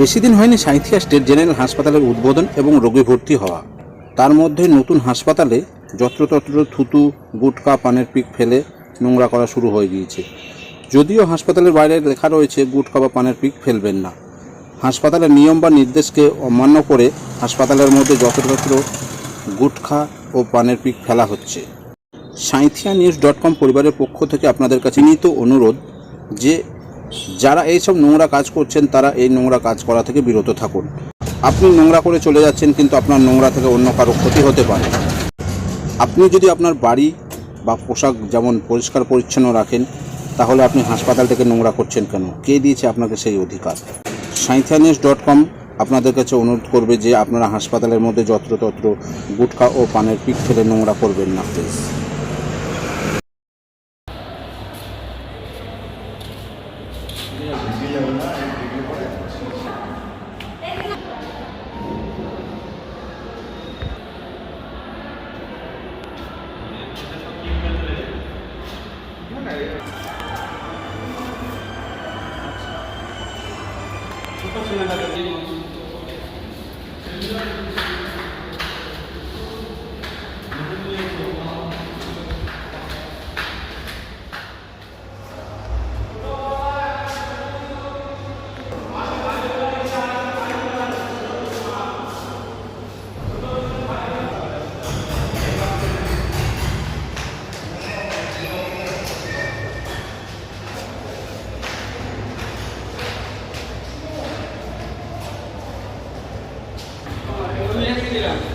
বেশি দিন হয়নি সাঁইথিয়া স্টেট জেনারেল হাসপাতালের উদ্বোধন এবং রোগী ভর্তি হওয়া। তার মধ্যে নতুন হাসপাতালে যত্রতত্র থুতু, গুটকা, পানের পিক ফেলে নোংরা করা শুরু হয়ে গিয়েছে। যদিও হাসপাতালের বাইরে লেখা রয়েছে, গুটকা বা পানের পিক ফেলবেন না। হাসপাতালের নিয়ম বা নির্দেশকে অমান্য করে হাসপাতালের মধ্যে যত্রতত্র গুটখা ও পানের পিক ফেলা হচ্ছে। সাঁইথিয়া নিউজ ডট কম পরিবারের পক্ষ থেকে আপনাদের কাছে নিত অনুরোধ যে যারা এইসব নোংরা কাজ করছেন, তারা এই নোংরা কাজ করা থেকে বিরত থাকুন। আপনি নোংরা করে চলে যাচ্ছেন, কিন্তু আপনার নোংরা থেকে অন্য কারও ক্ষতি হতে পারে। আপনি যদি আপনার বাড়ি বা পোশাক যেমন পরিষ্কার পরিচ্ছন্ন রাখেন, তাহলে আপনি হাসপাতাল থেকে নোংরা করছেন কেন? কে দিয়েছে আপনাকে সেই অধিকার? সাঁইথিয়া ডট কম আপনাদের কাছে অনুরোধ করবে যে আপনারা হাসপাতালের মধ্যে যত্রতত্র গুটখা ও পানের পিক ফেলে নোংরা করবেন না, please. personas que tenemos. Yeah.